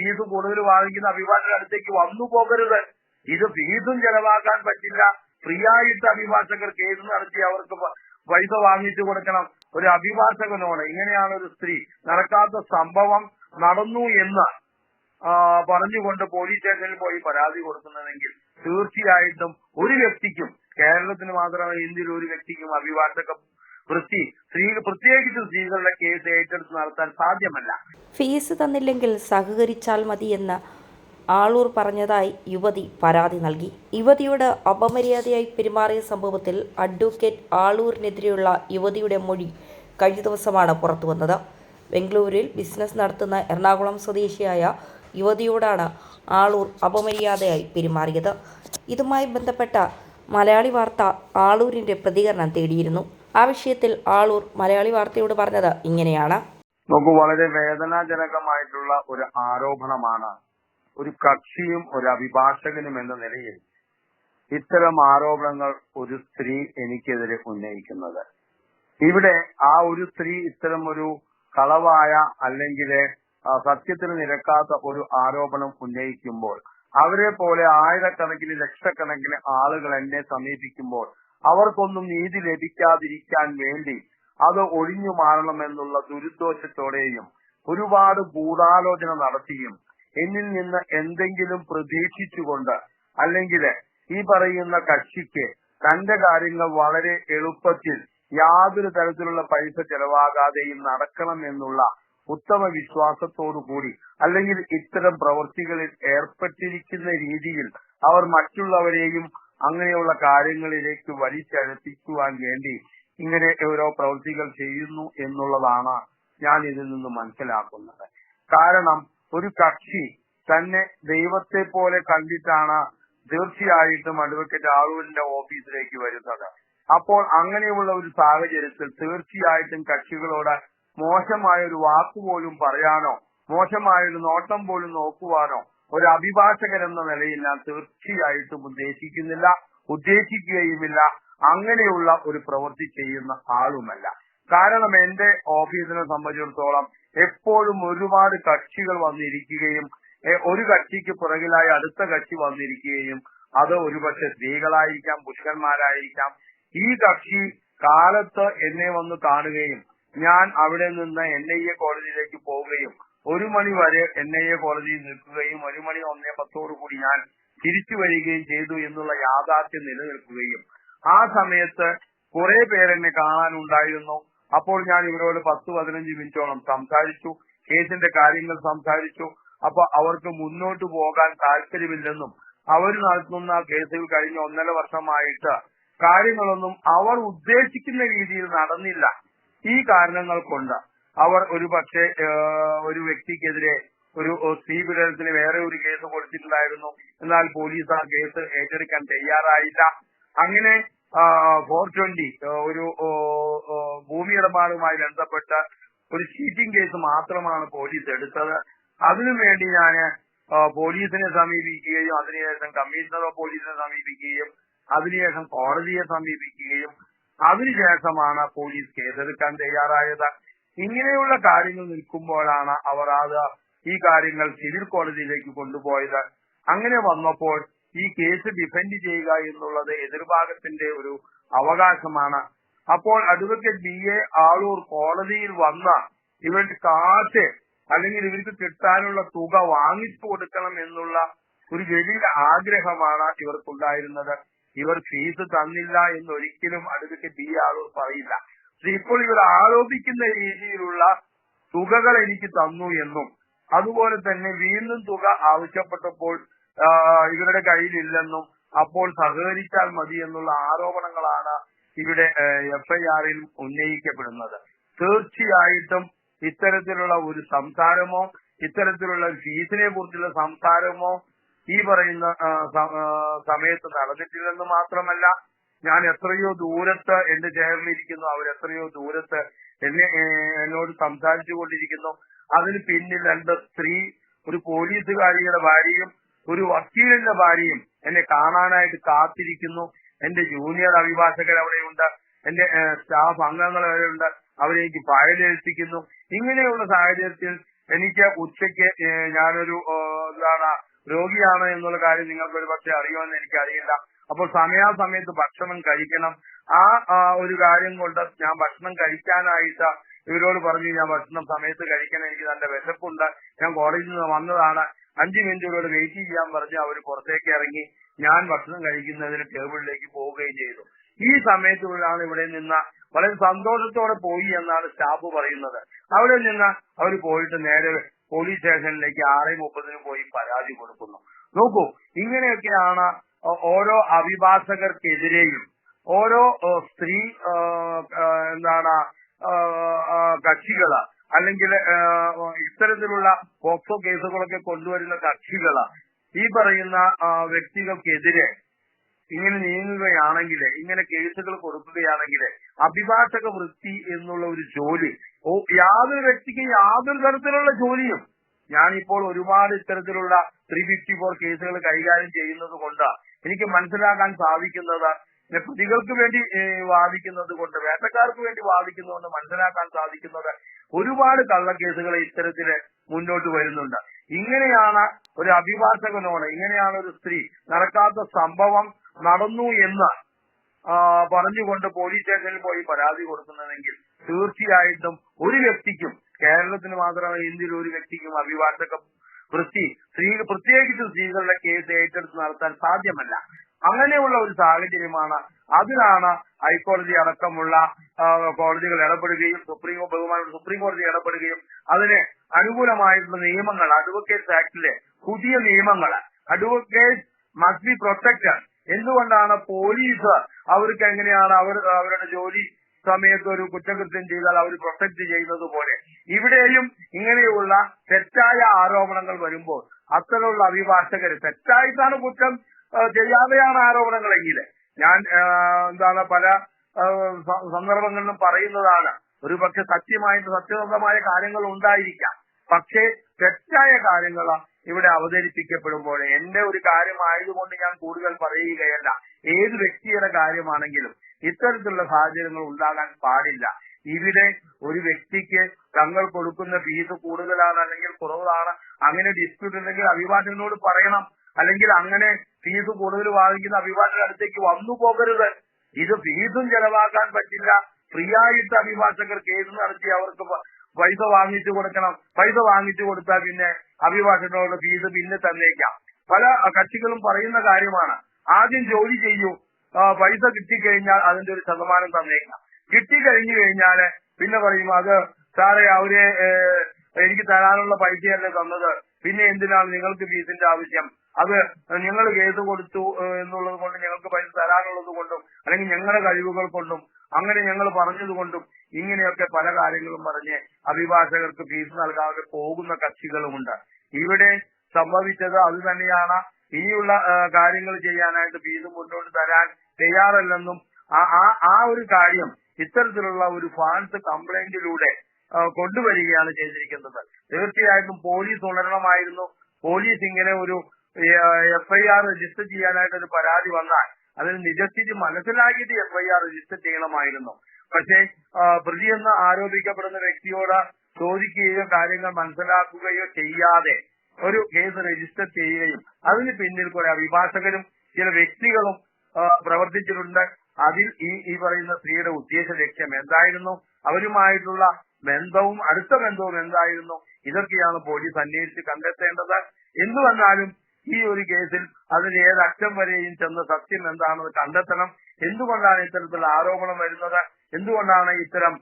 Fees കൂടുതൽ വാങ്ങിക്കുന്ന അഭിഭാഷകരുടെ അടുത്തേക്ക് വന്നു പോകരുത്. ഇത് ഫീസും ചെലവാക്കാൻ പറ്റില്ല. ഫ്രീ ആയിട്ട് അഭിഭാഷകർ കേസ് നടത്തി അവർക്ക് പൈസ വാങ്ങിച്ചു കൊടുക്കണം. ഒരു അഭിഭാഷകനോട് ഇങ്ങനെയാണ് ഒരു സ്ത്രീ നടക്കാത്ത സംഭവം നടന്നു എന്ന് പറഞ്ഞുകൊണ്ട് പോലീസ് സ്റ്റേഷനിൽ പോയി പരാതി കൊടുക്കുന്നതെങ്കിൽ തീർച്ചയായിട്ടും ഒരു വ്യക്തിക്കും കേരളത്തിന് മാത്രമല്ല ഇന്ത്യയിൽ ഒരു വ്യക്തിക്കും അഭിഭാഷക വൃത്തി സ്ത്രീ പ്രത്യേകിച്ച് സ്ത്രീകളുടെ കേസ് ഏറ്റെടുത്ത് നടത്താൻ സാധ്യമല്ല. ഫീസ് തന്നില്ലെങ്കിൽ സഹകരിച്ചാൽ മതി എന്ന് ആളൂർ പറഞ്ഞതായി യുവതി പരാതി നൽകി. യുവതിയോട് അപമര്യാദയായി പെരുമാറിയ സംഭവത്തിൽ അഡ്വക്കേറ്റ് ആളൂരിനെതിരെയുള്ള യുവതിയുടെ മൊഴി കഴിഞ്ഞ ദിവസമാണ് പുറത്തുവന്നത്. ബംഗളൂരിൽ ബിസിനസ് നടത്തുന്ന എറണാകുളം സ്വദേശിയായ യുവതിയോടാണ് ആളൂർ അപമര്യാദയായി പെരുമാറിയത്. ഇതുമായി ബന്ധപ്പെട്ട മലയാളി വാർത്ത ആളൂരിന്റെ പ്രതികരണം തേടിയിരുന്നു. ആ വിഷയത്തിൽ ആളൂർ മലയാളി വാർത്തയോട് പറഞ്ഞത് ഇങ്ങനെയാണ്. നമുക്ക് വളരെ വേദനാജനകമായിട്ടുള്ള ഒരു ആരോപണമാണ് ഒരു കക്ഷിയും ഒരു അഭിഭാഷകനും എന്ന നിലയിൽ ഇത്തരം ആരോപണങ്ങൾ ഒരു സ്ത്രീ എനിക്കെതിരെ ഉന്നയിക്കുന്നത്. ഇവിടെ ആ ഒരു സ്ത്രീ ഇത്തരം ഒരു കളവായ അല്ലെങ്കിൽ സത്യത്തിന് നിരക്കാത്ത ഒരു ആരോപണം ഉന്നയിക്കുമ്പോൾ അവരെ പോലെ ആയിരക്കണക്കിന് ലക്ഷക്കണക്കിന് ആളുകൾ എന്നെ സമീപിക്കുമ്പോൾ അവർക്കൊന്നും നീതി ലഭിക്കാതിരിക്കാൻ വേണ്ടി അത് ഒഴിഞ്ഞു മാറണമെന്നുള്ള ദുരുദ്ദേശത്തോടെയും ഒരുപാട് ഗൂഢാലോചന നടത്തിയും എന്നിൽ നിന്ന് എന്തെങ്കിലും പ്രതീക്ഷിച്ചുകൊണ്ട് അല്ലെങ്കിൽ ഈ പറയുന്ന കക്ഷിക്ക് തന്റെ കാര്യങ്ങൾ വളരെ എളുപ്പത്തിൽ യാതൊരു തരത്തിലുള്ള പൈസ ചെലവാകാതെയും നടക്കണം എന്നുള്ള ഉത്തമ വിശ്വാസത്തോടു കൂടി അല്ലെങ്കിൽ ഇത്തരം പ്രവൃത്തികളിൽ ഏർപ്പെട്ടിരിക്കുന്ന രീതിയിൽ അവർ മറ്റുള്ളവരെയും അങ്ങനെയുള്ള കാര്യങ്ങളിലേക്ക് വലിച്ചഴപ്പിക്കുവാൻ വേണ്ടി ഇങ്ങനെ ഓരോ പ്രവൃത്തികൾ ചെയ്യുന്നു എന്നുള്ളതാണ് ഞാൻ ഇതിൽ നിന്ന് മനസ്സിലാക്കുന്നത്. കാരണം ഒരു കക്ഷി തന്നെ ദൈവത്തെ പോലെ കണ്ടിട്ടാണ് തീർച്ചയായിട്ടും അഡ്വക്കേറ്റ് ആളൂരിന്റെ ഓഫീസിലേക്ക് വരുന്നത്. അപ്പോൾ അങ്ങനെയുള്ള ഒരു സാഹചര്യത്തിൽ തീർച്ചയായിട്ടും കക്ഷികളോട് മോശമായ ഒരു വാക്ക് പോലും പറയാനോ മോശമായ ഒരു നോട്ടം പോലും നോക്കുവാനോ ഒരു അഭിഭാഷകൻ എന്ന നിലയിൽ ഞാൻ തീർച്ചയായിട്ടും ഉദ്ദേശിക്കുന്നില്ല ഉദ്ദേശിക്കുകയുമില്ല. അങ്ങനെയുള്ള ഒരു പ്രവൃത്തി ചെയ്യുന്ന ആളുമല്ല. കാരണം എന്റെ ഓഫീസിനെ സംബന്ധിച്ചിടത്തോളം എപ്പോഴും ഒരുപാട് കക്ഷികൾ വന്നിരിക്കുകയും ഒരു കക്ഷിക്ക് പുറകിലായി അടുത്ത കക്ഷി വന്നിരിക്കുകയും അത് ഒരുപക്ഷെ സ്ത്രീകളായിരിക്കാം പുരുഷന്മാരായിരിക്കാം. ഈ കക്ഷി കാലത്ത് എന്നെ വന്ന് കാണുകയും ഞാൻ അവിടെ നിന്ന് എൻ ഐ എ കോടതിയിലേക്ക് പോവുകയും ഒരു മണി വരെ എൻ ഐ എ കോടതിയിൽ നിൽക്കുകയും ഒരു മണി ഒന്നേ പത്തോടു കൂടി ഞാൻ തിരിച്ചു വരികയും ചെയ്തു എന്നുള്ള യാഥാർത്ഥ്യം നിലനിൽക്കുകയും ആ സമയത്ത് കുറെ പേരെന്നെ കാണാനുണ്ടായിരുന്നു. അപ്പോൾ ഞാൻ ഇവരോട് പത്ത് പതിനഞ്ച് മിനിറ്റോളം സംസാരിച്ചു. കേസിന്റെ കാര്യങ്ങൾ സംസാരിച്ചു. അപ്പൊ അവർക്ക് മുന്നോട്ട് പോകാൻ താല്പര്യമില്ലെന്നും അവർ നടത്തുന്ന കേസുകൾ കഴിഞ്ഞ ഒന്നര വർഷമായിട്ട് കാര്യങ്ങളൊന്നും അവർ ഉദ്ദേശിക്കുന്ന രീതിയിൽ നടന്നില്ല. ഈ കാരണങ്ങൾ കൊണ്ട് അവർ ഒരു പക്ഷേ ഒരു വ്യക്തിക്കെതിരെ ഒരു സ്ത്രീ പീഡനത്തിന് വേറെ ഒരു കേസ് കൊടുത്തിട്ടുണ്ടായിരുന്നു. എന്നാൽ പോലീസ് ആ കേസ് ഏറ്റെടുക്കാൻ തയ്യാറായില്ല. അങ്ങനെ ഫോർ ട്വന്റി ഒരു ഭൂമി ഇടപാടുമായി ബന്ധപ്പെട്ട ഒരു ചീറ്റിംഗ് കേസ് മാത്രമാണ് പോലീസ് എടുത്തത്. അതിനു വേണ്ടി ഞാൻ പോലീസിനെ സമീപിക്കുകയും അതിനുശേഷം കമ്മീഷണർ ഓഫ് പോലീസിനെ സമീപിക്കുകയും അതിനുശേഷം കോടതിയെ സമീപിക്കുകയും അതിനുശേഷമാണ് പോലീസ് കേസെടുക്കാൻ തയ്യാറായത്. ഇങ്ങനെയുള്ള കാര്യങ്ങൾ നിൽക്കുമ്പോഴാണ് അവർ അത് ഈ കാര്യങ്ങൾ സിവിൽ കോടതിയിലേക്ക് കൊണ്ടുപോയത്. അങ്ങനെ വന്നപ്പോൾ ഈ കേസ് ഡിഫെൻഡ് ചെയ്യുക എന്നുള്ളത് എതിർഭാഗത്തിന്റെ ഒരു അവകാശമാണ്. അപ്പോൾ അഡ്വക്കേറ്റ് ബി എ ആളൂർ കോടതിയിൽ വന്ന ഇവരുടെ കാശ് അല്ലെങ്കിൽ ഇവർക്ക് കിട്ടാനുള്ള തുക വാങ്ങിച്ചു കൊടുക്കണം എന്നുള്ള ഒരു വലിയ ആഗ്രഹമാണ് ഇവർക്കുണ്ടായിരുന്നത്. ഇവർ ഫീസ് തന്നില്ല എന്ന് ഒരിക്കലും അഡ്വക്കേറ്റ് ബി ആളൂർ പറയില്ല. ഇപ്പോൾ ഇവർ ആരോപിക്കുന്ന രീതിയിലുള്ള തുകകൾ എനിക്ക് തന്നു എന്നും അതുപോലെ തന്നെ വീണ്ടും തുക ആവശ്യപ്പെട്ടപ്പോൾ ഇവരുടെ കയ്യിലില്ലെന്നും അപ്പോൾ സഹകരിച്ചാൽ മതി എന്നുള്ള ആരോപണങ്ങളാണ് ഇവിടെ എഫ്ഐആറിൽ ഉന്നയിക്കപ്പെടുന്നത്. തീർച്ചയായിട്ടും ഇത്തരത്തിലുള്ള ഒരു സംസാരമോ ഇത്തരത്തിലുള്ള ഫീസിനെ കുറിച്ചുള്ള സംസാരമോ ഈ പറയുന്ന സമയത്ത് നടന്നിട്ടില്ലെന്ന് മാത്രമല്ല ഞാൻ എത്രയോ ദൂരത്ത് എന്റെ ചേർന്നിരിക്കുന്നു അവർ എത്രയോ ദൂരത്ത് എന്നെ എന്നോട് സംസാരിച്ചു കൊണ്ടിരിക്കുന്നു. അതിന് പിന്നിൽ രണ്ട് സ്ത്രീ ഒരു പോലീസുകാരിയുടെ ഭാര്യയും ഒരു വക്കീലിന്റെ ഭാര്യയും എന്നെ കാണാനായിട്ട് കാത്തിരിക്കുന്നു. എന്റെ ജൂനിയർ അഭിഭാഷകർ അവിടെയുണ്ട്. എന്റെ സ്റ്റാഫ് അംഗങ്ങൾ അവിടെയുണ്ട്. അവരെനിക്ക് എനിക്ക് ഇങ്ങനെയുള്ള സാഹചര്യത്തിൽ എനിക്ക് ഉച്ചയ്ക്ക് ഞാനൊരു എന്താണ് രോഗിയാണ് എന്നുള്ള കാര്യം നിങ്ങൾക്ക് ഒരു പക്ഷെ അറിയുമെന്ന് എനിക്കറിയില്ല. അപ്പോൾ സമയാസമയത്ത് ഭക്ഷണം കഴിക്കണം. ആ ഒരു കാര്യം കൊണ്ട് ഞാൻ ഭക്ഷണം കഴിക്കാനായിട്ട് ഇവരോട് പറഞ്ഞു ഞാൻ ഭക്ഷണം സമയത്ത് കഴിക്കണം എനിക്ക് നല്ല വിശപ്പുണ്ട്. ഞാൻ കോളേജിൽ നിന്ന് വന്നതാണ്. അഞ്ചു മിനിറ്റ് ഇവരോട് വെയിറ്റ് ചെയ്യാൻ പറഞ്ഞ് അവർ പുറത്തേക്ക് ഇറങ്ങി. ഞാൻ ഭക്ഷണം കഴിക്കുന്നതിന് ടേബിളിലേക്ക് പോവുകയും ചെയ്തു. ഈ സമയത്തുള്ളാണ് ഇവിടെ നിന്ന് വളരെ സന്തോഷത്തോടെ പോയി എന്നാണ് സ്റ്റാഫ് പറയുന്നത്. അവിടെ നിന്ന് അവർ പോയിട്ട് നേരെ പോലീസ് സ്റ്റേഷനിലേക്ക് ആറ് മുപ്പതിന് പോയി പരാതി കൊടുക്കുന്നു. നോക്കൂ ഇങ്ങനെയൊക്കെയാണ് ഓരോ അഭിഭാഷകർക്കെതിരെയും ഓരോ സ്ത്രീ എന്താണ് കക്ഷികൾ അല്ലെങ്കിൽ ഇത്തരത്തിലുള്ള പോക്സോ കേസുകളൊക്കെ കൊണ്ടുവരുന്ന കക്ഷികൾ ഈ പറയുന്ന വ്യക്തികൾക്കെതിരെ ഇങ്ങനെ നീങ്ങുകയാണെങ്കിൽ ഇങ്ങനെ കേസുകൾ കൊടുക്കുകയാണെങ്കിൽ അഭിഭാഷക വൃത്തി എന്നുള്ള ഒരു ജോലി യാതൊരു വ്യക്തിക്ക് യാതൊരു തരത്തിലുള്ള ജോലിയും ഞാനിപ്പോൾ ഒരുപാട് ഇത്തരത്തിലുള്ള ത്രീ ഫിഫ്റ്റി ഫോർ കേസുകൾ കൈകാര്യം ചെയ്യുന്നത് കൊണ്ട് എനിക്ക് മനസ്സിലാക്കാൻ സാധിക്കുന്നത് പ്രതികൾക്ക് വേണ്ടി വാദിക്കുന്നത് കൊണ്ട് വേട്ടക്കാർക്ക് വേണ്ടി വാദിക്കുന്നത് കൊണ്ട് മനസ്സിലാക്കാൻ സാധിക്കുന്നത് ഒരുപാട് കള്ളക്കേസുകൾ ഇത്തരത്തിൽ മുന്നോട്ട് വരുന്നുണ്ട്. ഇങ്ങനെയാണ് ഒരു അഭിഭാഷകനോട് ഇങ്ങനെയാണ് ഒരു സ്ത്രീ നടക്കാത്ത സംഭവം നടന്നു എന്ന് പറഞ്ഞുകൊണ്ട് പോലീസ് സ്റ്റേഷനിൽ പോയി പരാതി കൊടുക്കുന്നതെങ്കിൽ തീർച്ചയായിട്ടും ഒരു വ്യക്തിക്കും കേരളത്തിന് മാത്രമല്ല ഇന്ത്യയിൽ ഒരു വ്യക്തിക്കും അഭിഭാഷക വൃത്തി സ്ത്രീ പ്രത്യേകിച്ച് സ്ത്രീകളുടെ കേസ് ഏറ്റെടുത്ത് നടത്താൻ സാധ്യമല്ല. അങ്ങനെയുള്ള ഒരു സാഹചര്യമാണ് അതിലാണ് ഹൈക്കോടതി അടക്കമുള്ള കോടതികൾ ഇടപെടുകയും സുപ്രീം ബഹുമാന സുപ്രീം കോടതി ഇടപെടുകയും അതിന് അനുകൂലമായിട്ടുള്ള നിയമങ്ങൾ അഡ്വക്കേറ്റ്സ് ആക്ടിലെ പുതിയ നിയമങ്ങൾ അഡ്വക്കേറ്റ് മസ്റ്റ് ബി പ്രൊട്ടക്റ്റഡ് എന്തുകൊണ്ടാണ് പോലീസ് അവർക്ക് എങ്ങനെയാണ് അവർ അവരുടെ ജോലി സമയത്ത് ഒരു കുറ്റകൃത്യം ചെയ്താൽ അവർ പ്രൊട്ടക്ട് ചെയ്യുന്നത് പോലെ. ഇവിടെയും ഇങ്ങനെയുള്ള തെറ്റായ ആരോപണങ്ങൾ വരുമ്പോൾ അത്തരമുള്ള അഭിഭാഷകർ തെറ്റായിട്ടാണ് കുറ്റം ചെയ്യാതെയാണ് ആരോപണങ്ങളെങ്കിൽ. ഞാൻ എന്താണ് പല സന്ദർഭങ്ങളിലും പറയുന്നതാണ്. ഒരു പക്ഷെ സത്യമായിട്ട് സത്യസന്ധമായ കാര്യങ്ങൾ ഉണ്ടായിരിക്കാം. പക്ഷേ തെറ്റായ കാര്യങ്ങൾ ഇവിടെ അവതരിപ്പിക്കപ്പെടുമ്പോൾ എന്റെ ഒരു കാര്യമായതുകൊണ്ട് ഞാൻ കൂടുതൽ പറയുകയല്ല. ഏത് വ്യക്തിയുടെ കാര്യമാണെങ്കിലും ഇത്തരത്തിലുള്ള സാഹചര്യങ്ങൾ ഉണ്ടാകാൻ പാടില്ല. ഇവിടെ ഒരു വ്യക്തിക്ക് തങ്ങൾ കൊടുക്കുന്ന ഫീസ് കൂടുതലാണ് അല്ലെങ്കിൽ കുറവാണ് അങ്ങനെ ഡിസ്പ്യൂട്ട് ഉണ്ടെങ്കിൽ അഭിഭാഷകനോട് പറയണം. അല്ലെങ്കിൽ അങ്ങനെ ഫീസ് കൂടുതൽ വാങ്ങിക്കുന്ന അഭിഭാഷകന്റെ അടുത്തേക്ക് വന്നു പോകരുത്. ഇത് ഫീസും ചെലവാക്കാൻ പറ്റില്ല. ഫ്രീ ആയിട്ട് അഭിഭാഷകർ കേസ് നടത്തി അവർക്ക് പൈസ വാങ്ങിച്ചു കൊടുക്കണം. പൈസ വാങ്ങിച്ചു കൊടുത്താൽ പിന്നെ അഭിഭാഷകനോട് ഫീസ് പിന്നെ തന്നേക്കാം. പല കക്ഷികളും പറയുന്ന കാര്യമാണ്. ആദ്യം ജോലി ചെയ്യൂ. പൈസ കിട്ടിക്കഴിഞ്ഞാൽ അതിന്റെ ഒരു ശതമാനം തന്നേക്കാം. കിട്ടിക്കഴിഞ്ഞു കഴിഞ്ഞാൽ പിന്നെ പറയും അത് സാറേ അവർ എനിക്ക് തരാനുള്ള പൈസയല്ലേ തന്നത്. പിന്നെ എന്തിനാണ് നിങ്ങൾക്ക് ഫീസിന്റെ ആവശ്യം? അത് നിങ്ങൾ കേസ് കൊടുത്തു എന്നുള്ളത് കൊണ്ട് ഞങ്ങൾക്ക് പൈസ തരാനുള്ളത് കൊണ്ടും അല്ലെങ്കിൽ ഞങ്ങളുടെ കഴിവുകൾ കൊണ്ടും അങ്ങനെ ഞങ്ങൾ പറഞ്ഞത് കൊണ്ടും ഇങ്ങനെയൊക്കെ പല കാര്യങ്ങളും പറഞ്ഞ് അഭിഭാഷകർക്ക് ഫീസ് നൽകാതെ പോകുന്ന കക്ഷികളുമുണ്ട്. ഇവിടെ സംഭവിച്ചത് അത് തന്നെയാണ്. ഇനിയുള്ള കാര്യങ്ങൾ ചെയ്യാനായിട്ട് ഫീസ് മുന്നോട്ട് തരാൻ തയ്യാറല്ലെന്നും ആ ഒരു കാര്യം ഇത്തരത്തിലുള്ള ഒരു ഫാൻസ് കംപ്ലൈന്റിലൂടെ കൊണ്ടുവരികയാണ് ചെയ്തിരിക്കുന്നത്. തീർച്ചയായിട്ടും പോലീസ് ഉണരണമായിരുന്നു. പോലീസ് ഇങ്ങനെ ഒരു എഫ്ഐആർ രജിസ്റ്റർ ചെയ്യാനായിട്ട് ഒരു പരാതി വന്നാൽ അതിന് നിജസ്ഥിതി മനസ്സിലാക്കിയിട്ട് എഫ്ഐആർ രജിസ്റ്റർ ചെയ്യണമായിരുന്നു. പക്ഷേ പ്രതി പ്രതിയെന്ന് ആരോപിക്കപ്പെടുന്ന വ്യക്തിയോട് ചോദിക്കുകയോ കാര്യങ്ങൾ മനസ്സിലാക്കുകയോ ചെയ്യാതെ ഒരു കേസ് രജിസ്റ്റർ ചെയ്യുകയും അതിന് പിന്നിൽ കുറെ അഭിഭാഷകരും ചില വ്യക്തികളും പ്രവർത്തിച്ചിട്ടുണ്ട്. അതിൽ ഈ ഈ പറയുന്ന സ്ത്രീയുടെ ഉദ്ദേശ ലക്ഷ്യം എന്തായിരുന്നു? അവരുമായിട്ടുള്ള ബന്ധവും അടുത്ത ബന്ധവും എന്തായിരുന്നു? ഇതൊക്കെയാണ് പോലീസ് അന്വേഷിച്ച് കണ്ടെത്തേണ്ടത്. എന്തു വന്നാലും ഈ ഒരു കേസിൽ അതിന് ഏത് അറ്റം വരെയും ചെന്ന് സത്യം എന്താണെന്ന് കണ്ടെത്തണം. എന്തുകൊണ്ടാണ് ഇത്തരത്തിലുള്ള ആരോപണം വരുന്നത്? എന്തുകൊണ്ടാണ് ഇത്തരം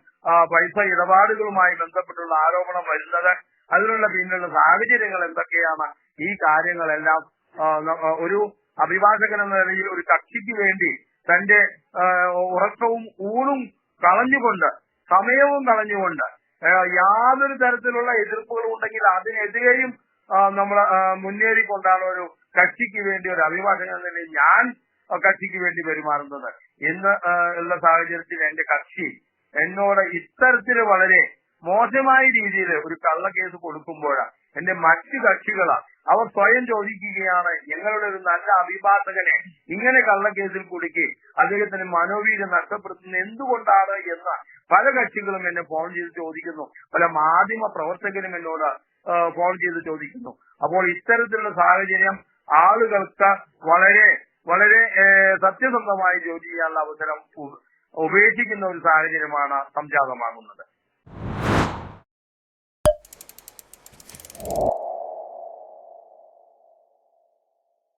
പൈസ ഇടപാടുകളുമായി ബന്ധപ്പെട്ടുള്ള ആരോപണം വരുന്നത്? അതിനുള്ള പിന്നിലുള്ള സാഹചര്യങ്ങൾ എന്തൊക്കെയാണ്? ഈ കാര്യങ്ങളെല്ലാം ഒരു അഭിഭാഷകൻ എന്ന നിലയിൽ ഒരു കക്ഷിക്ക് വേണ്ടി തന്റെ ഉറക്കവും ഊണും കളഞ്ഞുകൊണ്ട് സമയവും കളഞ്ഞുകൊണ്ട് യാതൊരു തരത്തിലുള്ള എതിർപ്പുകളും ഉണ്ടെങ്കിൽ അതിനെതിരെയും നമ്മൾ മുന്നേറിക്കൊണ്ടാണ് ഒരു കക്ഷിക്ക് വേണ്ടി ഒരു അഭിഭാഷകൻ എന്ന നിലയിൽ ഞാൻ കക്ഷിക്ക് വേണ്ടി പെരുമാറുന്നത്. ഇന്ന് ഉള്ള സാഹചര്യത്തിൽ എന്റെ കക്ഷി എന്നോട് ഇത്തരത്തിൽ വളരെ മോശമായ രീതിയിൽ ഒരു കള്ളക്കേസ് കൊടുക്കുമ്പോഴാണ് എന്റെ മറ്റു കക്ഷികളാ അവർ സ്വയം ചോദിക്കുകയാണ് ഞങ്ങളുടെ ഒരു നല്ല അഭിഭാഷകനെ ഇങ്ങനെ കള്ളക്കേസിൽ കുടുക്കി അദ്ദേഹത്തിന് മനോവീര്യം നഷ്ടപ്പെടുത്തുന്നത് എന്തുകൊണ്ടാണ്? എന്ന് പല കക്ഷികളും എന്നെ ഫോൺ ചെയ്ത് ചോദിക്കുന്നു. പല മാധ്യമ പ്രവർത്തകരും എന്നോട് ഫോൺ ചെയ്ത് ചോദിക്കുന്നു. അപ്പോൾ ഇത്തരത്തിലുള്ള സാഹചര്യം ആളുകൾക്ക് വളരെ വളരെ സത്യസന്ധമായി ജോലി ചെയ്യാനുള്ള അവസരം ഉപേക്ഷിക്കുന്ന ഒരു സാഹചര്യമാണ് സംജാതമാകുന്നത്. you.